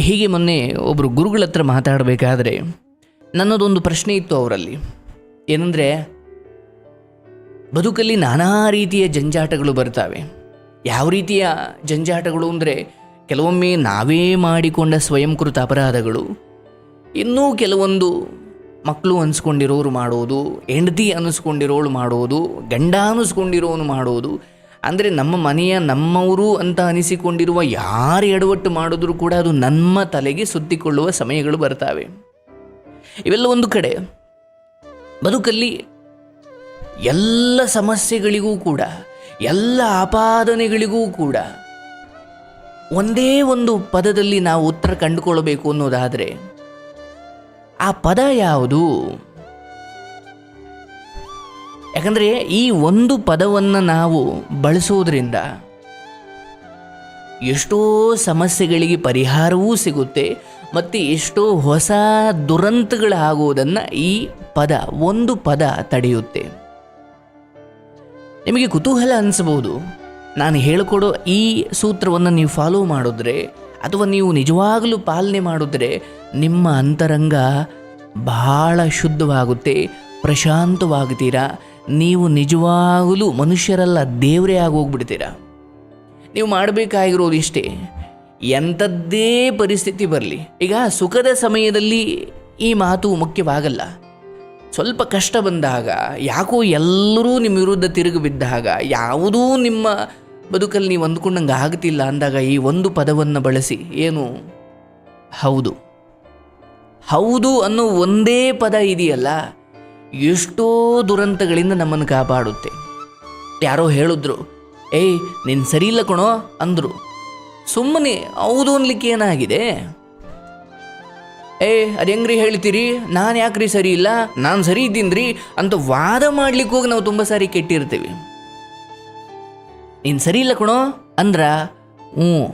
ಹೀಗೆ ಮೊನ್ನೆ ಒಬ್ಬರು ಗುರುಗಳ ಹತ್ರ ಮಾತಾಡಬೇಕಾದ್ರೆ ನನ್ನದೊಂದು ಪ್ರಶ್ನೆ ಇತ್ತು ಅವರಲ್ಲಿ. ಏನಂದರೆ, ಬದುಕಲ್ಲಿ ನಾನಾ ರೀತಿಯ ಜಂಜಾಟಗಳು ಬರ್ತವೆ. ಯಾವ ರೀತಿಯ ಜಂಜಾಟಗಳು ಅಂದರೆ, ಕೆಲವೊಮ್ಮೆ ನಾವೇ ಮಾಡಿಕೊಂಡ ಸ್ವಯಂಕೃತ ಅಪರಾಧಗಳು. ಇನ್ನೂ ಕೆಲವೊಂದು ಮಕ್ಕಳು ಅನಿಸ್ಕೊಂಡಿರೋರು ಮಾಡೋದು, ಹೆಂಡತಿ ಅನಿಸ್ಕೊಂಡಿರೋಳು ಮಾಡೋದು, ಗಂಡ ಅನಿಸ್ಕೊಂಡಿರೋನು ಮಾಡೋದು ಅಂದರೆ ನಮ್ಮ ಮನೆಯ ನಮ್ಮವರು ಅಂತ ಅನಿಸಿಕೊಂಡಿರುವ ಯಾರು ಎಡವಟ್ಟು ಮಾಡಿದ್ರೂ ಕೂಡ ಅದು ನಮ್ಮ ತಲೆಗೆ ಸುತ್ತಿಕೊಳ್ಳುವ ಸಮಯಗಳು ಬರ್ತವೆ. ಇವೆಲ್ಲ ಒಂದು ಕಡೆ. ಬದುಕಲ್ಲಿ ಎಲ್ಲ ಸಮಸ್ಯೆಗಳಿಗೂ ಕೂಡ, ಎಲ್ಲ ಆಪಾದನೆಗಳಿಗೂ ಕೂಡ ಒಂದೇ ಒಂದು ಪದದಲ್ಲಿ ನಾವು ಉತ್ತರ ಕಂಡುಕೊಳ್ಳಬೇಕು ಅನ್ನೋದಾದರೆ, ಆ ಪದ ಯಾವುದು? ಯಾಕಂದರೆ ಈ ಒಂದು ಪದವನ್ನು ನಾವು ಬಳಸೋದ್ರಿಂದ ಎಷ್ಟೋ ಸಮಸ್ಯೆಗಳಿಗೆ ಪರಿಹಾರವೂ ಸಿಗುತ್ತೆ ಮತ್ತು ಎಷ್ಟೋ ಹೊಸ ದುರಂತಗಳಾಗುವುದನ್ನು ಈ ಪದ, ಒಂದು ಪದ ತಡೆಯುತ್ತೆ. ನಿಮಗೆ ಕುತೂಹಲ ಅನಿಸಬಹುದು. ನಾನು ಹೇಳಿಕೊಡೋ ಈ ಸೂತ್ರವನ್ನು ನೀವು ಫಾಲೋ ಮಾಡಿದ್ರೆ ಅಥವಾ ನೀವು ನಿಜವಾಗಲೂ ಪಾಲನೆ ಮಾಡಿದ್ರೆ ನಿಮ್ಮ ಅಂತರಂಗ ಬಹಳ ಶುದ್ಧವಾಗುತ್ತೆ, ಪ್ರಶಾಂತವಾಗ್ತೀರಾ? ನೀವು ನಿಜವಾಗಲೂ ಮನುಷ್ಯರಲ್ಲ, ದೇವರೇ ಆಗೋಗ್ಬಿಡ್ತೀರಾ? ನೀವು ಮಾಡಬೇಕಾಗಿರೋದು ಇಷ್ಟೇ. ಎಂಥದ್ದೇ ಪರಿಸ್ಥಿತಿ ಬರಲಿ. ಈಗ ಸುಖದ ಸಮಯದಲ್ಲಿ ಈ ಮಾತು ಮುಖ್ಯವಾಗಲ್ಲ. ಸ್ವಲ್ಪ ಕಷ್ಟ ಬಂದಾಗ, ಯಾಕೋ ಎಲ್ಲರೂ ನಿಮ್ಮ ವಿರುದ್ಧ ತಿರುಗಿ ಬಿದ್ದಾಗ, ಯಾವುದೂ ನಿಮ್ಮ ಬದುಕಲ್ಲಿ ನೀವು ಅಂದ್ಕೊಂಡಂಗೆ ಆಗ್ತಿಲ್ಲ ಅಂದಾಗ ಈ ಒಂದು ಪದವನ್ನು ಬಳಸಿ. ಏನು? ಹೌದು. ಹೌದು ಅನ್ನೋ ಒಂದೇ ಪದ ಇದೆಯಲ್ಲ. ಎಷ್ಟೋ ದುರಂತಗಳಿಂದ ನಮ್ಮನ್ನು ಕಾಪಾಡುತ್ತೆ. ಯಾರೋ ಹೇಳಿದ್ರು, ಏಯ್, ನೀನು ಸರಿ ಇಲ್ಲ ಕಣೋ, ಅಂದರು. ಸುಮ್ಮನೆ, ಹೌದು ಅನ್ಲಿಕ್ಕೆ ಏನಾಗಿದೆ? ಏ, ಅದು ಹೆಂಗ್ರಿ ಹೇಳ್ತೀರಿ? ನಾನು ಯಾಕ್ರಿ ಸರಿ ಇಲ್ಲ? ನಾನು ಸರಿ ಇದ್ದೀನ್ರಿ? ಅಂತ ವಾದ ಮಾಡ್ಲಿಕ್ಕೆ ಹೋಗಿ ನಾವು ತುಂಬ ಸಾರಿ ಕೆಟ್ಟಿರ್ತೀವಿ. ನೀನು ಸರಿ ಇಲ್ಲ ಕಣೋ, ಅಂದ್ರ, ಹ್ಞೂ,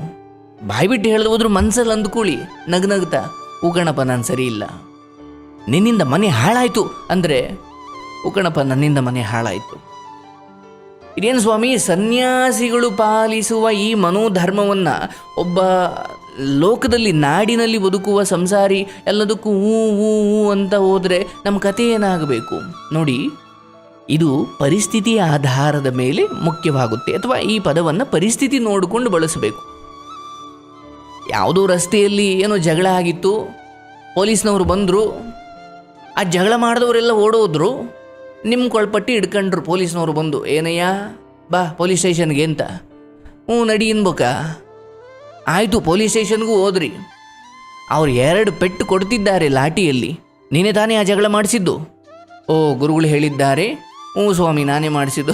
ಬಾಯಿ ಬಿಟ್ಟು ಹೇಳ್ದು ಹೋದ್ರು ಮನ್ಸಲ್ಲಿ ಅಂದ್ಕೊಳ್ಳಿ ನಗ್ ನಗ್ತಾ ಕಣಪ್ಪ, ನಾನು ಸರಿ ಇಲ್ಲ. ನಿನ್ನಿಂದ ಮನೆ ಹಾಳಾಯಿತು ಅಂದರೆ, ಉಕಣಪ್ಪ ನನ್ನಿಂದ ಮನೆ ಹಾಳಾಯಿತು. ಇದೇನು ಸ್ವಾಮಿ, ಸನ್ಯಾಸಿಗಳು ಪಾಲಿಸುವ ಈ ಮನೋಧರ್ಮವನ್ನು ಒಬ್ಬ ಲೋಕದಲ್ಲಿ ನಾಡಿನಲ್ಲಿ ಬದುಕುವ ಸಂಸಾರಿ ಎಲ್ಲದಕ್ಕೂ ಹೂ ಹೂ ಹೂ ಅಂತ ಹೋದರೆ ನಮ್ಮ ಕಥೆ ಏನಾಗಬೇಕು? ನೋಡಿ, ಇದು ಪರಿಸ್ಥಿತಿಯ ಆಧಾರದ ಮೇಲೆ ಮುಖ್ಯವಾಗುತ್ತೆ ಅಥವಾ ಈ ಪದವನ್ನು ಪರಿಸ್ಥಿತಿ ನೋಡಿಕೊಂಡು ಬಳಸಬೇಕು. ಯಾವುದೋ ರಸ್ತೆಯಲ್ಲಿ ಏನೋ ಜಗಳ ಆಗಿತ್ತು, ಪೊಲೀಸ್ನವರು ಬಂದರು ಆ ಜಗಳ ಮಾಡಿದವರೆಲ್ಲ ಓಡೋದ್ರು ನಿಮ್ಮ ಕೊಳ್ಪಟ್ಟಿ ಹಿಡ್ಕೊಂಡ್ರು ಪೊಲೀಸ್ನವರು ಬಂದು, ಏನಯ್ಯ, ಬಾ ಪೊಲೀಸ್ ಸ್ಟೇಷನ್ಗೆ ಅಂತ. ಹ್ಞೂ, ನಡಿ ಅನ್ಬೇಕ. ಆಯಿತು, ಪೊಲೀಸ್ ಸ್ಟೇಷನ್ಗೂ ಹೋದ್ರಿ. ಅವ್ರು ಎರಡು ಪೆಟ್ಟು ಕೊಡ್ತಿದ್ದಾರೆ ಲಾಠಿಯಲ್ಲಿ. ನೀನೆ ತಾನೇ ಆ ಜಗಳ ಮಾಡಿಸಿದ್ದು? ಓ, ಗುರುಗಳು ಹೇಳಿದ್ದಾರೆ. ಹ್ಞೂ, ಸ್ವಾಮಿ, ನಾನೇ ಮಾಡಿಸಿದ್ದು.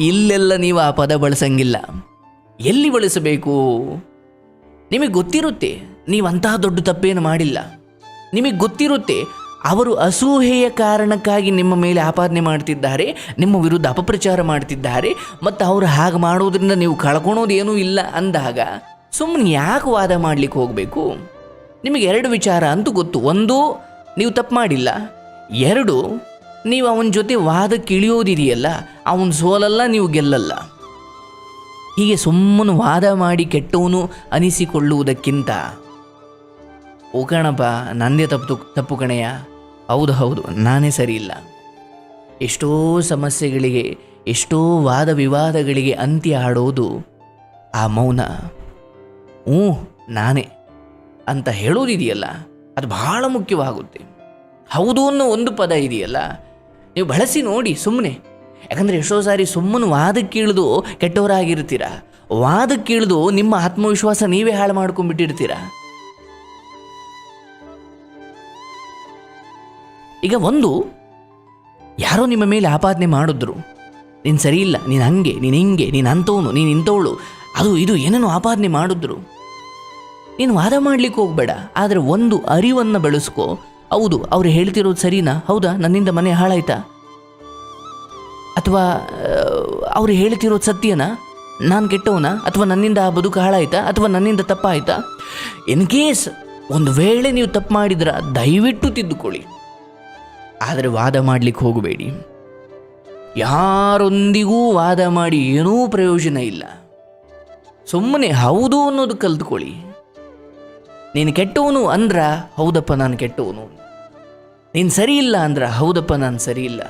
ಇಲ್ಲೆಲ್ಲ ನೀವು ಆ ಪದ ಬಳಸಂಗಿಲ್ಲ. ಎಲ್ಲಿ ಬಳಸಬೇಕು? ನಿಮಗೆ ಗೊತ್ತಿರುತ್ತೆ ನೀವು ಅಂತಹ ದೊಡ್ಡ ತಪ್ಪೇನು ಮಾಡಿಲ್ಲ. ನಿಮಗೆ ಗೊತ್ತಿರುತ್ತೆ ಅವರು ಅಸೂಹೆಯ ಕಾರಣಕ್ಕಾಗಿ ನಿಮ್ಮ ಮೇಲೆ ಆಪಾದನೆ ಮಾಡ್ತಿದ್ದಾರೆ, ನಿಮ್ಮ ವಿರುದ್ಧ ಅಪಪ್ರಚಾರ ಮಾಡ್ತಿದ್ದಾರೆ, ಮತ್ತು ಅವರು ಹಾಗೆ ಮಾಡೋದ್ರಿಂದ ನೀವು ಕಳ್ಕೊಳೋದೇನೂ ಇಲ್ಲ ಅಂದಾಗ ಸುಮ್ಮನೆ ಯಾಕೆ ವಾದ ಮಾಡಲಿಕ್ಕೆ ಹೋಗಬೇಕು? ನಿಮಗೆ ಎರಡು ವಿಚಾರ ಅಂತೂ ಗೊತ್ತು. ಒಂದು, ನೀವು ತಪ್ಪು ಮಾಡಿಲ್ಲ. ಎರಡು, ನೀವು ಅವನ ಜೊತೆ ವಾದಕ್ಕೆ ಇಳಿಯೋದಿದೆಯಲ್ಲ ಅವನ ಸೋಲಲ್ಲ, ನೀವು ಗೆಲ್ಲಲ್ಲ. ಹೀಗೆ ಸುಮ್ಮನೆ ವಾದ ಮಾಡಿ ಕೆಟ್ಟವನು ಅನಿಸಿಕೊಳ್ಳುವುದಕ್ಕಿಂತ, ಓ ಕಣಪ್ಪ, ನಂದೇ ತಪ್ಪು ತಪ್ಪು ಕಣಯ್ಯ. ಹೌದು ಹೌದು. ನಾನೇ ಸರಿ ಇಲ್ಲ. ಎಷ್ಟೋ ಸಮಸ್ಯೆಗಳಿಗೆ, ಎಷ್ಟೋ ವಾದ ವಿವಾದಗಳಿಗೆ ಅಂತ್ಯ ಆಡೋದು ಆ ಮೌನ. ಹ್ಞೂ, ನಾನೇ ಅಂತ ಹೇಳೋದಿದೆಯಲ್ಲ, ಅದು ಬಹಳ ಮುಖ್ಯವಾಗುತ್ತೆ. ಹೌದು ಅನ್ನೋ ಒಂದು ಪದ ಇದೆಯಲ್ಲ, ನೀವು ಬಳಸಿ ನೋಡಿ ಸುಮ್ಮನೆ ಯಾಕಂದರೆ ಎಷ್ಟೋ ಸಾರಿ ಸುಮ್ಮನೆ ವಾದಕ್ಕೆ ಇಳಿದು ಕೆಟ್ಟವರಾಗಿರ್ತೀರ? ವಾದಕ್ಕೆ ಇಳಿದು ನಿಮ್ಮ ಆತ್ಮವಿಶ್ವಾಸ ನೀವೇ ಹಾಳು ಮಾಡ್ಕೊಂಡ್ಬಿಟ್ಟಿರ್ತೀರ? ಈಗ ಒಂದು, ಯಾರೋ ನಿಮ್ಮ ಮೇಲೆ ಆಪಾದನೆ ಮಾಡಿದ್ರು. ನೀನು ಸರಿ ಇಲ್ಲ, ನೀನು ಹಂಗೆ, ನೀನು ಹಿಂಗೆ, ನೀನು ಅಂಥವನು, ನೀನು ಇಂಥವಳು. ಅದು, ಇದು ಏನೇನೋ ಆಪಾದನೆ ಮಾಡಿದ್ರು? ನೀನು ವಾದ ಮಾಡ್ಲಿಕ್ಕೆ ಹೋಗಬೇಡ, ಆದರೆ ಒಂದು ಅರಿವನ್ನು ಬೆಳೆಸ್ಕೋ. ಹೌದು, ಅವ್ರು ಹೇಳ್ತಿರೋದು ಸರಿನಾ? ಹೌದಾ? ನನ್ನಿಂದ ಮನೆ ಹಾಳಾಯ್ತಾ? ಅಥವಾ ಅವ್ರು ಹೇಳ್ತಿರೋದು ಸತ್ಯನಾ? ನಾನು ಕೆಟ್ಟವನ? ಅಥವಾ ನನ್ನಿಂದ ಆ ಬದುಕು ಹಾಳಾಯ್ತಾ? ಅಥವಾ ನನ್ನಿಂದ ತಪ್ಪಾಯ್ತಾ? ಇನ್ ಕೇಸ್, ಒಂದು ವೇಳೆ ನೀವು ತಪ್ಪು ಮಾಡಿದ್ರ, ದಯವಿಟ್ಟು ತಿದ್ದುಕೊಳ್ಳಿ. ಆದರೆ ವಾದ ಮಾಡಲಿಕ್ಕೆ ಹೋಗಬೇಡಿ. ಯಾರೊಂದಿಗೂ ವಾದ ಮಾಡಿ ಏನೂ ಪ್ರಯೋಜನ ಇಲ್ಲ. ಸುಮ್ಮನೆ ಹೌದು ಅನ್ನೋದು ಕಲ್ತ್ಕೊಳ್ಳಿ. ನೀನು ಕೆಟ್ಟವನು ಅಂದ್ರ ಹೌದಪ್ಪ ನಾನು ಕೆಟ್ಟವನು. ನೀನು ಸರಿ ಇಲ್ಲ ಅಂದ್ರ ಹೌದಪ್ಪ ನಾನು ಸರಿ ಇಲ್ಲ.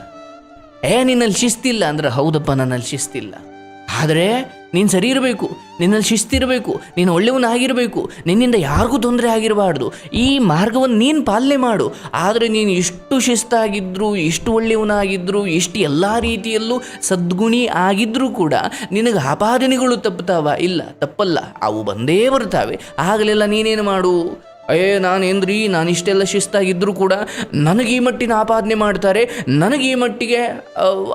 ಏ, ನಿನ್ನಲ್ಲಿ ಶಿಸ್ತಿಲ್ಲ ಅಂದ್ರೆ ಹೌದಪ್ಪ ನನ್ನಲ್ಲಿ ಶಿಸ್ತಿಲ್ಲ. ಆದರೆ ನೀನು ಸರಿ ಇರಬೇಕು, ನಿನ್ನಲ್ಲಿ ಶಿಸ್ತಿರಬೇಕು ನೀನು ಒಳ್ಳೆಯವನಾಗಿರಬೇಕು ನಿನ್ನಿಂದ ಯಾರಿಗೂ ತೊಂದರೆ ಆಗಿರಬಾರ್ದು. ಈ ಮಾರ್ಗವನ್ನು ನೀನು ಪಾಲನೆ ಮಾಡು. ಆದರೆ ನೀನು ಇಷ್ಟು ಶಿಸ್ತಾಗಿದ್ದರೂ ಇಷ್ಟು ಒಳ್ಳೆಯವನಾಗಿದ್ದರೂ ಇಷ್ಟು ಎಲ್ಲ ರೀತಿಯಲ್ಲೂ ಸದ್ಗುಣಿ ಆಗಿದ್ದರೂ ಕೂಡ ನಿನಗೆ ಆಪಾದನೆಗಳು ತಪ್ಪುತ್ತಾವ ಇಲ್ಲ, ತಪ್ಪಲ್ಲ. ಅವು ಬಂದೇ ಬರ್ತಾವೆ ಆಗಲೆಲ್ಲ ನೀನೇನು ಮಾಡು? ಅಯ್ಯೇ ನಾನೇನ್ರಿ ನಾನು ಇಷ್ಟೆಲ್ಲ ಶಿಸ್ತಾಗಿದ್ದರೂ ಕೂಡ ನನಗೆ ಈ ಮಟ್ಟಿನ ಆಪಾದನೆ ಮಾಡ್ತಾರೆ, ನನಗೆ ಈ ಮಟ್ಟಿಗೆ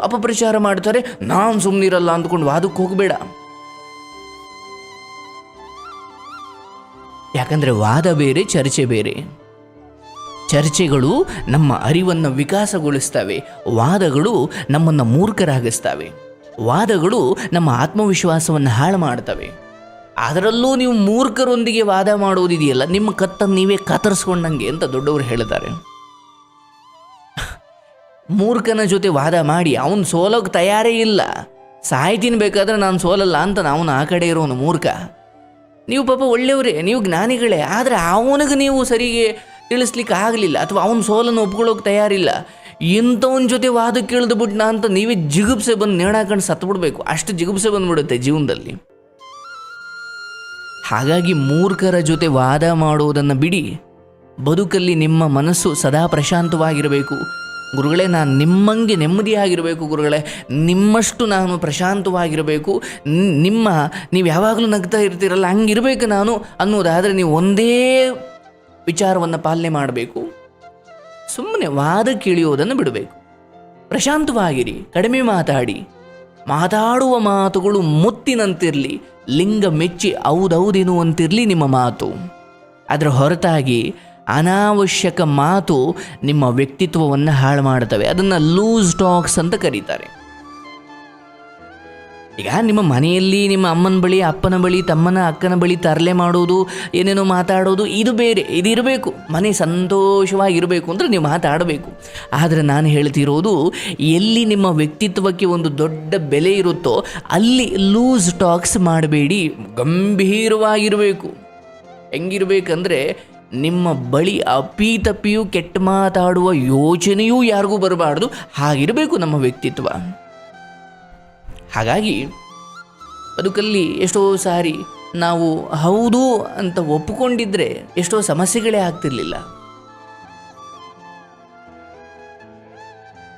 ಅಪಪ್ರಚಾರ ಮಾಡ್ತಾರೆ. ನಾನು ಸುಮ್ಮನಿರಲ್ಲ ಅಂದ್ಕೊಂಡು ವಾದಕ್ಕೆ ಹೋಗಬೇಡ. ಯಾಕಂದರೆ ವಾದ ಬೇರೆ, ಚರ್ಚೆ ಬೇರೆ. ಚರ್ಚೆಗಳು ನಮ್ಮ ಅರಿವನ್ನು ವಿಕಾಸಗೊಳಿಸ್ತವೆ. ವಾದಗಳು ನಮ್ಮನ್ನು ಮೂರ್ಖರಾಗಿಸ್ತವೆ. ವಾದಗಳು ನಮ್ಮ ಆತ್ಮವಿಶ್ವಾಸವನ್ನು ಹಾಳು ಮಾಡ್ತವೆ. ಅದರಲ್ಲೂ ನೀವು ಮೂರ್ಖರೊಂದಿಗೆ ವಾದ ಮಾಡುವುದಿದೆಯಲ್ಲ, ನಿಮ್ಮ ಕತ್ತನ್ನು ನೀವೇ ಕತ್ತರಿಸ್ಕೊಂಡಂಗೆ ಅಂತ ದೊಡ್ಡವರು ಹೇಳಿದ್ದಾರೆ. ಮೂರ್ಖನ ಜೊತೆ ವಾದ ಮಾಡಿ, ಅವನು ಸೋಲೋಕೆ ತಯಾರೇ ಇಲ್ಲ. ಸಾಯ್ತೀನಿ ಬೇಕಾದ್ರೆ ನಾನು ಸೋಲಲ್ಲ ಅಂತ ಅವನು ಆ ಕಡೆ ಇರೋನು ಮೂರ್ಖ. ನೀವು ಪಾಪ ಒಳ್ಳೆಯವರೇ, ನೀವು ಜ್ಞಾನಿಗಳೇ, ಆದರೆ ಅವನಿಗೆ ನೀವು ಸರಿಗೆ ತಿಳಿಸ್ಲಿಕ್ಕೆ ಆಗಲಿಲ್ಲ ಅಥವಾ ಅವನ ಸೋಲನ್ನು ಒಪ್ಕೊಳ್ಳೋಕೆ ತಯಾರಿಲ್ಲ. ಇಂಥವನ ಜೊತೆ ವಾದಕ್ಕೆ ಇಳಿದು ಬಿಟ್ನ ಅಂತ ನೀವೇ ಜಿಗುಪ್ಸೆ ಬಂದು ನೇಣಾಕೊಂಡು ಸತ್ಬಿಡ್ಬೇಕು. ಅಷ್ಟು ಜಿಗುಪ್ಸೆ ಬಂದುಬಿಡುತ್ತೆ ಜೀವನದಲ್ಲಿ. ಹಾಗಾಗಿ ಮೂರ್ಖರ ಜೊತೆ ವಾದ ಮಾಡುವುದನ್ನು ಬಿಡಿ. ಬದುಕಲ್ಲಿ ನಿಮ್ಮ ಮನಸ್ಸು ಸದಾ ಪ್ರಶಾಂತವಾಗಿರಬೇಕು. ಗುರುಗಳೇ, ನಾನು ನಿಮ್ಮಂಗೆ ನೆಮ್ಮದಿಯಾಗಿರಬೇಕು ಗುರುಗಳೇ. ನಿಮ್ಮಷ್ಟು ನಾನು ಪ್ರಶಾಂತವಾಗಿರಬೇಕು. ನಿಮ್ಮ, ನೀವು ಯಾವಾಗಲೂ ನಗ್ತಾ ಇರ್ತೀರಲ್ಲ, ಹಂಗಿರಬೇಕು ನಾನು ಅನ್ನೋದಾದರೆ ನೀವು ಒಂದೇ ವಿಚಾರವನ್ನು ಪಾಲನೆ ಮಾಡಬೇಕು. ಸುಮ್ಮನೆ ವಾದ ಕೇಳಿಯೋದನ್ನು ಬಿಡಬೇಕು. ಪ್ರಶಾಂತವಾಗಿರಿ, ಕಡಿಮೆ ಮಾತಾಡಿ. ಮಾತಾಡುವ ಮಾತುಗಳು ಮುತ್ತಿನಂತಿರಲಿ. ಲಿಂಗ ಮೆಚ್ಚಿ ಹೌದೌದೆನ್ನುವಂತಿರಲಿ ನಿಮ್ಮ ಮಾತು. ಅದರ ಹೊರತಾಗಿ ಅನಾವಶ್ಯಕ ಮಾತು ನಿಮ್ಮ ವ್ಯಕ್ತಿತ್ವವನ್ನು ಹಾಳು ಮಾಡ್ತವೆ ಅದನ್ನು ಲೂಸ್ ಟಾಕ್ಸ್ ಅಂತ ಕರೀತಾರೆ. ಈಗ ನಿಮ್ಮ ಮನೆಯಲ್ಲಿ ನಿಮ್ಮ ಅಮ್ಮನ ಬಳಿ, ಅಪ್ಪನ ಬಳಿ, ತಮ್ಮನ, ಅಕ್ಕನ ಬಳಿ ತರಲೆ ಮಾಡೋದು, ಏನೇನೋ ಮಾತಾಡೋದು, ಇದು ಬೇರೆ ಇದಿರಬೇಕು ಮನೆ ಸಂತೋಷವಾಗಿರಬೇಕು ಅಂದರೆ ನೀವು ಮಾತಾಡಬೇಕು. ಆದರೆ ನಾನು ಹೇಳ್ತಿರೋದು, ಎಲ್ಲಿ ನಿಮ್ಮ ವ್ಯಕ್ತಿತ್ವಕ್ಕೆ ಒಂದು ದೊಡ್ಡ ಬೆಲೆ ಇರುತ್ತೋ, ಅಲ್ಲಿ ಲೂಸ್ ಟಾಕ್ಸ್ ಮಾಡಬೇಡಿ, ಗಂಭೀರವಾಗಿರಬೇಕು. ಹೆಂಗಿರಬೇಕಂದ್ರೆ, ನಿಮ್ಮ ಬಳಿ ಅಪೀತಪಿಯು ಕೆಟ್ಟ ಮಾತಾಡುವ ಯೋಚನೆಯೂ ಯಾರಿಗೂ ಬರಬಾರ್ದು. ಹಾಗಿರಬೇಕು ನಮ್ಮ ವ್ಯಕ್ತಿತ್ವ. ಹಾಗಾಗಿ ಬದುಕಲ್ಲಿ ಎಷ್ಟೋ ಸಾರಿ ನಾವು ಹೌದು ಅಂತ ಒಪ್ಪಿಕೊಂಡಿದ್ರೆ ಎಷ್ಟೋ ಸಮಸ್ಯೆಗಳೇ ಆಗ್ತಿರ್ಲಿಲ್ಲ.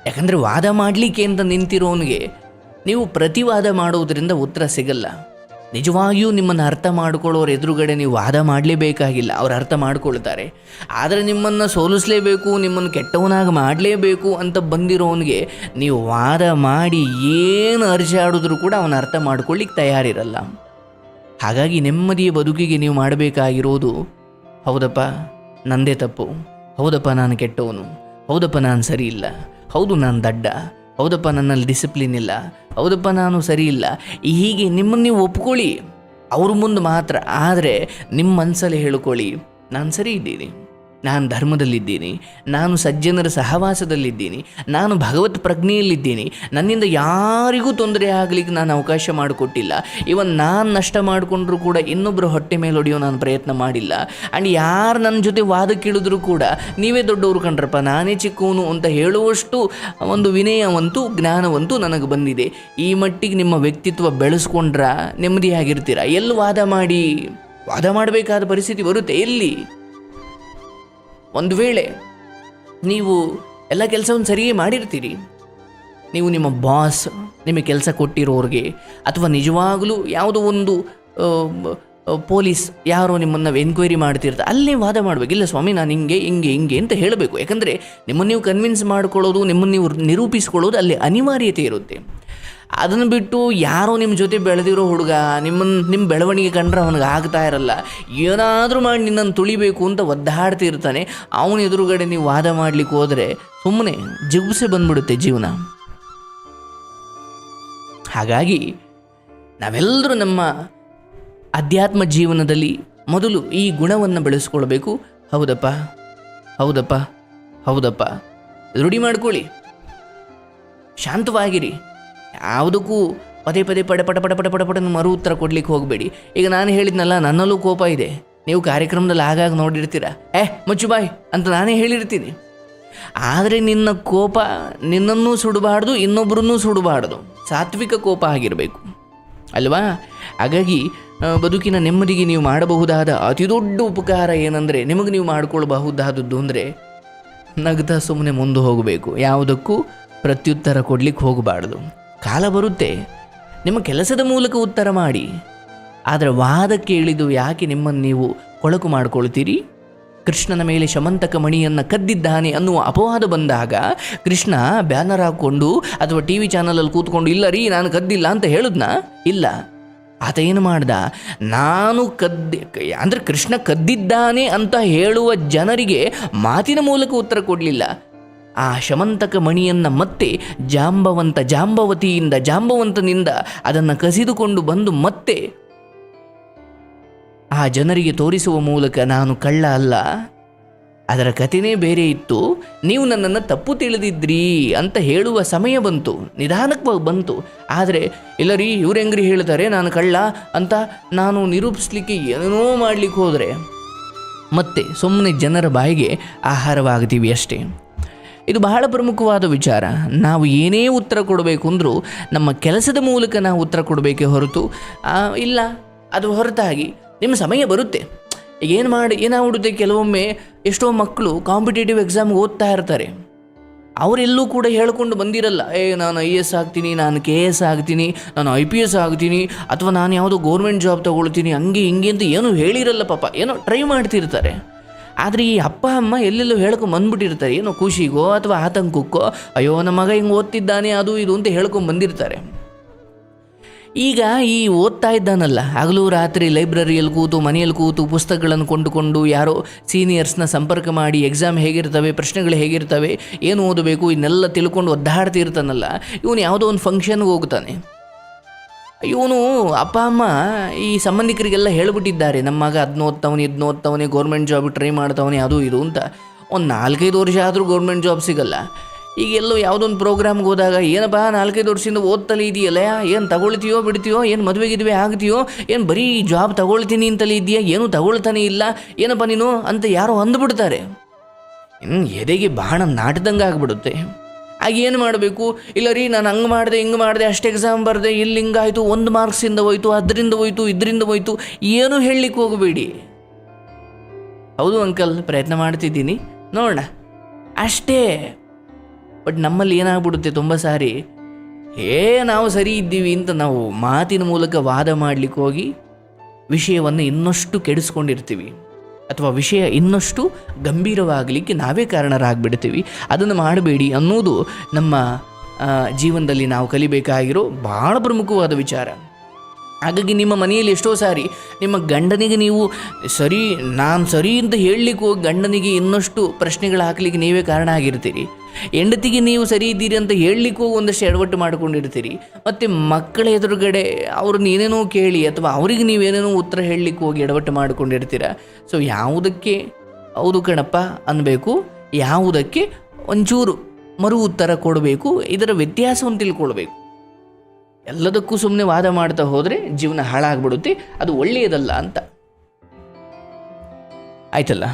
ಯಾಕಂದರೆ ವಾದ ಮಾಡಲಿಕ್ಕೆ ಅಂತ ನಿಂತಿರೋನಿಗೆ ನೀವು ಪ್ರತಿವಾದ ಮಾಡೋದ್ರಿಂದ ಉತ್ತರ ಸಿಗಲ್ಲ. ನಿಜವಾಗಿಯೂ ನಿಮ್ಮನ್ನು ಅರ್ಥ ಮಾಡಿಕೊಳ್ಳೋರು ಎದುರುಗಡೆ ನೀವು ವಾದ ಮಾಡಲೇಬೇಕಾಗಿಲ್ಲ. ಅವರು ಅರ್ಥ ಮಾಡಿಕೊಳ್ತಾರೆ. ಆದರೆ ನಿಮ್ಮನ್ನು ಸೋಲಿಸಲೇಬೇಕು, ನಿಮ್ಮನ್ನು ಕೆಟ್ಟವನಾಗಿ ಮಾಡಲೇಬೇಕು ಅಂತ ಬಂದಿರೋವನಿಗೆ ನೀವು ವಾದ ಮಾಡಿ ಏನು ಅರ್ಜಿ ಅರ್ಜಾಡಿದ್ರೂ ಕೂಡ ಅವನ ಅರ್ಥ ಮಾಡ್ಕೊಳ್ಳಿಕ್ಕೆ ತಯಾರಿರಲ್ಲ. ಹಾಗಾಗಿ ನೆಮ್ಮದಿಯ ಬದುಕಿಗೆ ನೀವು ಮಾಡಬೇಕಾಗಿರೋದು, ಹೌದಪ್ಪ, ನಂದೇ ತಪ್ಪು. ಹೌದಪ್ಪ, ನಾನು ಕೆಟ್ಟವನು. ಹೌದಪ್ಪ, ನಾನು ಸರಿ ಇಲ್ಲ ಹೌದು, ನಾನು ದಡ್ಡ. ಹೌದಪ್ಪ, ನನ್ನಲ್ಲಿ ಡಿಸಿಪ್ಲಿನ್ ಇಲ್ಲ. ಹೌದಪ್ಪ, ನಾನು ಸರಿ ಇಲ್ಲ. ಹೀಗೆ ನಿಮ್ಮನ್ನು ನೀವು ಒಪ್ಕೊಳ್ಳಿ. ಅವ್ರ ಮುಂದೆ ಮಾತ್ರ. ಆದರೆ, ನಿಮ್ಮ ಮನಸ್ಸಲ್ಲಿ ಹೇಳ್ಕೊಳ್ಳಿ, ನಾನು ಸರಿ ಇದ್ದೀನಿ. ನಾನು ಧರ್ಮದಲ್ಲಿದ್ದೀನಿ, ನಾನು ಸಜ್ಜನರ ಸಹವಾಸದಲ್ಲಿದ್ದೀನಿ, ನಾನು ಭಗವತ್ ಪ್ರಜ್ಞೆಯಲ್ಲಿದ್ದೀನಿ. ನನ್ನಿಂದ ಯಾರಿಗೂ ತೊಂದರೆ ಆಗಲಿಕ್ಕೆ ನಾನು ಅವಕಾಶ ಮಾಡಿಕೊಟ್ಟಿಲ್ಲ. ಇವನ್ ನಾನು ನಷ್ಟ ಮಾಡಿಕೊಂಡ್ರೂ ಕೂಡ ಇನ್ನೊಬ್ಬರು ಹೊಟ್ಟೆ ಮೇಲೆ ಹೊಡೆಯೋ ನಾನು ಪ್ರಯತ್ನ ಮಾಡಿಲ್ಲ. ಆ್ಯಂಡ್ ಯಾರು ನನ್ನ ಜೊತೆ ವಾದ ಕೇಳಿದ್ರು ಕೂಡ ನೀವೇ ದೊಡ್ಡವರು ಕಂಡ್ರಪ್ಪ ನಾನೇ ಚಿಕ್ಕವನು ಅಂತ ಹೇಳುವಷ್ಟು ಒಂದು ವಿನಯವಂತೂ ಜ್ಞಾನವಂತೂ ನನಗೆ ಬಂದಿದೆ. ಈ ಮಟ್ಟಿಗೆ ನಿಮ್ಮ ವ್ಯಕ್ತಿತ್ವ ಬೆಳೆಸ್ಕೊಂಡ್ರ ನೆಮ್ಮದಿಯಾಗಿರ್ತೀರ. ಎಲ್ಲಿ ವಾದ ಮಾಡಿ, ವಾದ ಮಾಡಬೇಕಾದ ಪರಿಸ್ಥಿತಿ ಬರುತ್ತೆ. ಎಲ್ಲಿ? ಒಂದು ವೇಳೆ ನೀವು ಎಲ್ಲ ಕೆಲಸವನ್ನು ಸರಿಯೇ ಮಾಡಿರ್ತೀರಿ, ನೀವು ನಿಮ್ಮ ಬಾಸ್ ನಿಮಗೆ ಕೆಲಸ ಕೊಟ್ಟಿರೋರಿಗೆ ಅಥವಾ ನಿಜವಾಗಲೂ ಯಾವುದೋ ಒಂದು ಪೊಲೀಸ್ ಯಾರೋ ನಿಮ್ಮನ್ನು ಎನ್ಕ್ವೈರಿ ಮಾಡ್ತಿರ್ತಾರೆ ಅಲ್ಲೇ ವಾದ ಮಾಡಬೇಕು. ಇಲ್ಲ ಸ್ವಾಮಿ, ನಾನು ಹಿಂಗೆ ಹಿಂಗೆ ಹಿಂಗೆ ಅಂತ ಹೇಳಬೇಕು. ಯಾಕಂದರೆ ನಿಮ್ಮನ್ನು ನೀವು ಕನ್ವಿನ್ಸ್ ಮಾಡ್ಕೊಳ್ಳೋದು, ನಿಮ್ಮನ್ನು ನೀವು ನಿರೂಪಿಸ್ಕೊಳ್ಳೋದು ಅಲ್ಲಿ ಅನಿವಾರ್ಯತೆ ಇರುತ್ತೆ. ಅದನ್ನು ಬಿಟ್ಟು ಯಾರೋ ನಿಮ್ಮ ಜೊತೆ ಬೆಳೆದಿರೋ ಹುಡುಗ ನಿಮ್ಮನ್ನು ನಿಮ್ಮ ಬೆಳವಣಿಗೆ ಕಂಡ್ರೆ ಅವನಿಗೆ ಆಗ್ತಾ ಇರಲ್ಲ. ಏನಾದರೂ ಮಾಡಿ ನಿನ್ನನ್ನು ತುಳಿಬೇಕು ಅಂತ ಒದ್ದಾಡ್ತಿರ್ತಾನೆ ಅವನ ಎದುರುಗಡೆ ನೀವು ವಾದ ಮಾಡಲಿಕ್ಕೆ ಹೋದರೆ ಸುಮ್ಮನೆ ಜಿಗುಸೆ ಬಂದ್ಬಿಡುತ್ತೆ ಜೀವನ. ಹಾಗಾಗಿ ನಾವೆಲ್ಲರೂ ನಮ್ಮ ಅಧ್ಯಾತ್ಮ ಜೀವನದಲ್ಲಿ ಮೊದಲು ಈ ಗುಣವನ್ನು ಬೆಳೆಸ್ಕೊಳ್ಬೇಕು. ಹೌದಪ್ಪ ಹೌದಪ್ಪ ಹೌದಪ್ಪ. ರೂಢಿ ಮಾಡ್ಕೊಳ್ಳಿ. ಶಾಂತವಾಗಿರಿ. ಯಾವುದಕ್ಕೂ ಪದೇ ಪದೇ ಪಡೆ ಪಟ ಪಟ ಪಟ ಪಟ ಪಟ ಮರು ಉತ್ತರ ಕೊಡ್ಲಿಕ್ಕೆ ಹೋಗಬೇಡಿ. ಈಗ ನಾನು ಹೇಳಿದ್ನಲ್ಲ, ನನ್ನಲ್ಲೂ ಕೋಪ ಇದೆ. ನೀವು ಕಾರ್ಯಕ್ರಮದಲ್ಲಿ ಆಗಾಗ ನೋಡಿರ್ತೀರಾ. ಏ ಮುಚ್ಚು ಬಾಯ್ ಅಂತ ನಾನೇ ಹೇಳಿರ್ತೀನಿ. ಆದರೆ ನಿನ್ನ ಕೋಪ ನಿನ್ನನ್ನೂ ಸುಡಬಾರ್ದು ಇನ್ನೊಬ್ಬರನ್ನೂ ಸುಡಬಾರ್ದು. ಸಾತ್ವಿಕ ಕೋಪ ಆಗಿರಬೇಕು. ಅಲ್ವಾ? ಹಾಗಾಗಿ ಬದುಕಿನ ನೆಮ್ಮದಿಗೆ ನೀವು ಮಾಡಬಹುದಾದ ಅತಿ ದೊಡ್ಡ ಉಪಕಾರ ಏನಂದರೆ, ನಿಮಗೆ ನೀವು ಮಾಡಿಕೊಳ್ಬಹುದಾದದ್ದು ಅಂದರೆ, ನಗ್ತಾ ಸುಮ್ಮನೆ ಮುಂದೆ ಹೋಗಬೇಕು. ಯಾವುದಕ್ಕೂ ಪ್ರತ್ಯುತ್ತರ ಕೊಡಲಿಕ್ಕೆ ಹೋಗಬಾರ್ದು. ಕಾಲ ಬರುತ್ತೆ. ನಿಮ್ಮ ಕೆಲಸದ ಮೂಲಕ ಉತ್ತರ ಮಾಡಿ. ಆದರೆ ವಾದ ಕೇಳಿದು ಯಾಕೆ ನಿಮ್ಮನ್ನು ನೀವು ಕೊಳಕು ಮಾಡಿಕೊಳ್ತೀರಿ? ಕೃಷ್ಣನ ಮೇಲೆ ಶಮಂತಕ ಮಣಿಯನ್ನು ಕದ್ದಿದ್ದಾನೆ ಅನ್ನುವ ಅಪವಾದ ಬಂದಾಗ ಕೃಷ್ಣ ಬ್ಯಾನರ್ ಹಾಕ್ಕೊಂಡು ಅಥವಾ ಟಿ ವಿ ಚಾನಲಲ್ಲಿ ಕೂತ್ಕೊಂಡು, ಇಲ್ಲ ರೀ, ನಾನು ಕದ್ದಿಲ್ಲ ಅಂತ ಹೇಳಿದ್ನ? ಇಲ್ಲ. ಆತ ಏನು ಮಾಡ್ದ? ನಾನು ಕದ್ದಿ, ಅಂದರೆ ಕೃಷ್ಣ ಕದ್ದಿದ್ದಾನೆ ಅಂತ ಹೇಳುವ ಜನರಿಗೆ ಮಾತಿನ ಮೂಲಕ ಉತ್ತರ ಕೊಡಲಿಲ್ಲ. ಆ ಶಮಂತಕ ಮಣಿಯನ್ನು ಮತ್ತೆ ಜಾಂಬವಂತ ಜಾಂಬವತಿಯಿಂದ ಜಾಂಬವಂತನಿಂದ ಅದನ್ನು ಕಸಿದುಕೊಂಡು ಬಂದು ಮತ್ತೆ ಆ ಜನರಿಗೆ ತೋರಿಸುವ ಮೂಲಕ ನಾನು ಕಳ್ಳ ಅಲ್ಲ. ಅದರ ಕಥೆನೇ ಬೇರೆ ಇತ್ತು. ನೀವು ನನ್ನನ್ನು ತಪ್ಪು ತಿಳಿದಿದ್ರಿ ಅಂತ ಹೇಳುವ ಸಮಯ ಬಂತು ನಿಧಾನಕ್ಕೆ ಬಂತು. ಆದರೆ ಇಲ್ಲ ರೀ ಇವ್ರು ಹೇಳ್ತಾರೆ, ನಾನು ಕಳ್ಳ ಅಂತ ನಾನು ನಿರೂಪಿಸ್ಲಿಕ್ಕೆ ಏನೋ ಮಾಡ್ಲಿಕ್ಕೆ ಹೋದರೆ. ಮತ್ತೆ ಸುಮ್ಮನೆ ಜನರ ಬಾಯಿಗೆ ಆಹಾರವಾಗ್ತೀವಿ ಅಷ್ಟೇ. ಇದು ಬಹಳ ಪ್ರಮುಖವಾದ ವಿಚಾರ. ನಾವು ಏನೇ ಉತ್ತರ ಕೊಡಬೇಕು ಅಂದರೂ ನಮ್ಮ ಕೆಲಸದ ಮೂಲಕ ನಾವು ಉತ್ತರ ಕೊಡಬೇಕೇ ಹೊರತು ಇಲ್ಲ, ಅದು ಹೊರತಾಗಿ ನಿಮ್ಮ ಸಮಯ ಬರುತ್ತೆ. ಏನು ಮಾಡಿ ಏನಾಗ್ಬಿಡುತ್ತೆ ಕೆಲವೊಮ್ಮೆ ಎಷ್ಟೋ ಮಕ್ಕಳು ಕಾಂಪಿಟೇಟಿವ್ ಎಕ್ಸಾಮ್ಗೆ ಓದ್ತಾ ಇರ್ತಾರೆ. ಅವರೆಲ್ಲೂ ಕೂಡ ಹೇಳ್ಕೊಂಡು ಬಂದಿರಲ್ಲ, ಏ, ನಾನು ಐ ಎಸ್ ಆಗ್ತೀನಿ, ನಾನು ಕೆ ಎಸ್ ಆಗ್ತೀನಿ, ನಾನು ಐ ಪಿ ಎಸ್ ಆಗ್ತೀನಿ, ಅಥವಾ ನಾನು ಯಾವುದೋ ಗೌರ್ಮೆಂಟ್ ಜಾಬ್ ತೊಗೊಳ್ತೀನಿ, ಹಂಗೆ ಹಿಂಗೆ ಅಂತ ಏನು ಹೇಳಿರಲ್ಲ ಪಾಪ. ಏನೋ ಟ್ರೈ ಮಾಡ್ತಿರ್ತಾರೆ. ಆದರೆ ಈ ಅಪ್ಪ, ಅಮ್ಮ ಎಲ್ಲೆಲ್ಲೋ ಹೇಳ್ಕೊಂಡು ಬಂದ್ಬಿಟ್ಟಿರ್ತಾರೆ. ಏನೋ ಖುಷಿಗೋ ಅಥವಾ ಆತಂಕಕ್ಕೋ? ಅಯ್ಯೋ, ನಮ್ಮ ಮಗ ಹಿಂಗೆ ಓದ್ತಿದ್ದಾನೆ, ಅದು ಇದು ಅಂತ ಹೇಳ್ಕೊಂಡು ಬಂದಿರ್ತಾರೆ. ಈಗ ಈ ಓದ್ತಾ ಇದ್ದಾನಲ್ಲ, ಹಗಲು ರಾತ್ರಿ ಲೈಬ್ರರಿಯಲ್ಲಿ ಕೂತು, ಮನೆಯಲ್ಲಿ ಕೂತು ಪುಸ್ತಕಗಳನ್ನು ಕೊಂಡುಕೊಂಡು ಯಾರೋ ಸೀನಿಯರ್ಸ್ನ ಸಂಪರ್ಕ ಮಾಡಿ, ಎಕ್ಸಾಮ್ ಹೇಗಿರ್ತವೆ, ಪ್ರಶ್ನೆಗಳು ಹೇಗಿರ್ತವೆ, ಏನು ಓದಬೇಕು, ಇನ್ನೆಲ್ಲ ತಿಳ್ಕೊಂಡು ಒದ್ದಾಡ್ತಿರ್ತಾನಲ್ಲ, ಇವನು ಯಾವುದೋ ಒಂದು ಫಂಕ್ಷನ್ಗೆ ಹೋಗ್ತಾನೆ. ಇವನು ಅಪ್ಪ, ಅಮ್ಮ ಈ ಸಂಬಂಧಿಕರಿಗೆಲ್ಲ ಹೇಳ್ಬಿಟ್ಟಿದ್ದಾರೆ. ನಮ್ಮ ಮಗ ಅದನ್ನ ಓದ್ತವನೆ ಇದನ್ನ ಓದ್ತವನೆ ಗೌರ್ಮೆಂಟ್ ಜಾಬ್ ಟ್ರೈ ಮಾಡ್ತವನೆ, ಅದು ಇದು ಅಂತ. ಒಂದು ನಾಲ್ಕೈದು ವರ್ಷ ಆದರೂ ಗೌರ್ಮೆಂಟ್ ಜಾಬ್ ಸಿಗಲ್ಲ. ಈಗ ಎಲ್ಲೋ ಯಾವುದೊಂದು ಪ್ರೋಗ್ರಾಮ್ಗೆ ಹೋದಾಗ, ಏನಪ್ಪ ನಾಲ್ಕೈದು ವರ್ಷದಿಂದ ಓದ್ತಲೇ ಇದೆಯಲ್ಲ, ಏನು ತಗೊಳ್ತೀಯೋ ಬಿಡ್ತೀಯೋ, ಏನು ಮದುವೆ ಗಿದ್ವೆ ಆಗ್ತೀಯೋ, ಏನು ಬರೀ ಜಾಬ್ ತಗೊಳ್ತೀನಿ ಅಂತಲೇ ಇದೆಯಾ ಏನೂ ತಗೊಳ್ತಾನೆ ಇಲ್ಲ, ಏನಪ್ಪ ನೀನು ಅಂತ ಯಾರೋ ಅಂದ್ಬಿಡ್ತಾರೆ. ಎದೆಗೆ ಬಾಣ ನಾಟದಂಗೆ ಆಗ್ಬಿಡುತ್ತೆ ಆಗ ಏನು ಮಾಡಬೇಕು? ಇಲ್ಲ ರೀ, ನಾನು ಹಂಗೆ ಮಾಡಿದೆ, ಹಿಂಗೆ ಮಾಡಿದೆ, ಅಷ್ಟು ಎಕ್ಸಾಮ್ ಬರೆದೆ, ಇಲ್ಲಿ ಹಿಂಗಾಯಿತು ಒಂದು ಮಾರ್ಕ್ಸಿಂದ ಹೋಯ್ತು, ಅದರಿಂದ ಹೋಯ್ತು, ಇದರಿಂದ ಹೋಯ್ತು, ಏನು ಹೇಳಲಿಕ್ಕೆ ಹೋಗಬೇಡಿ. ಹೌದು ಅಂಕಲ್, ಪ್ರಯತ್ನ ಮಾಡ್ತಿದ್ದೀನಿ. ನೋಡೋಣ. ಅಷ್ಟೇ. ಬಟ್ ನಮ್ಮಲ್ಲಿ ಏನಾಗ್ಬಿಡುತ್ತೆ ತುಂಬ ಸಾರಿ? ಏ ನಾವು ಸರಿ ಇದ್ದೀವಿ ಅಂತ ನಾವು ಮಾತಿನ ಮೂಲಕ ವಾದ ಮಾಡಲಿಕ್ಕೆ ಹೋಗಿ ವಿಷಯವನ್ನು ಇನ್ನಷ್ಟು ಕೆಡಿಸ್ಕೊಂಡಿರ್ತೀವಿ. ಅಥವಾ ವಿಷಯ ಇನ್ನಷ್ಟು ಗಂಭೀರವಾಗಲಿಕ್ಕೆ ನಾವೇ ಕಾರಣರಾಗ್ಬಿಡ್ತೀವಿ. ಅದನ್ನು ಮಾಡಬೇಡಿ ಅನ್ನೋದು ನಮ್ಮ ಜೀವನದಲ್ಲಿ ನಾವು ಕಲಿಬೇಕಾಗಿರೋ ಭಾಳ ಪ್ರಮುಖವಾದ ವಿಚಾರ. ಹಾಗಾಗಿ ನಿಮ್ಮ ಮನೆಯಲ್ಲಿ ಎಷ್ಟೋ ಸಾರಿ ನಿಮ್ಮ ಗಂಡನಿಗೆ ನೀವು ಸರಿ, ನಾನು ಸರಿ ಅಂತ ಹೇಳಲಿಕ್ಕೆ ಹೋಗಿ ಗಂಡನಿಗೆ ಇನ್ನಷ್ಟು ಪ್ರಶ್ನೆಗಳು ಹಾಕಲಿಕ್ಕೆ ನೀವೇ ಕಾರಣ ಆಗಿರ್ತೀರಿ. ಹೆಂಡತಿಗೆ ನೀವು ಸರಿ ಇದ್ದೀರಿ ಅಂತ ಹೇಳಲಿಕ್ಕೂ ಒಂದಷ್ಟು ಎಡವಟ್ಟು ಮಾಡ್ಕೊಂಡಿರ್ತೀರಿ. ಮತ್ತು ಮಕ್ಕಳ ಎದುರುಗಡೆ ಅವ್ರನ್ನ ಏನೇನೋ ಕೇಳಿ ಅಥವಾ ಅವರಿಗೆ ನೀವೇನೇನೋ ಉತ್ತರ ಹೇಳಲಿಕ್ಕೆ ಹೋಗಿ ಎಡವಟ್ಟು ಮಾಡ್ಕೊಂಡಿರ್ತೀರ. ಸೊ ಯಾವುದಕ್ಕೆ? ಹೌದು ಕಣಪ್ಪ ಅನ್ನಬೇಕು ಯಾವುದಕ್ಕೆ? ಒಂಚೂರು ಮರು ಉತ್ತರ ಕೊಡಬೇಕು. ಇದರ ವ್ಯತ್ಯಾಸವನ್ನು ತಿಳ್ಕೊಳ್ಬೇಕು. ಎಲ್ಲದಕ್ಕೂ ಸುಮ್ಮನೆ ವಾದ ಮಾಡ್ತಾ ಹೋದರೆ ಜೀವನ ಹಾಳಾಗ್ಬಿಡುತ್ತೆ. ಅದು ಒಳ್ಳೆಯದಲ್ಲ ಅಂತ. ಆಯ್ತಲ್ಲ?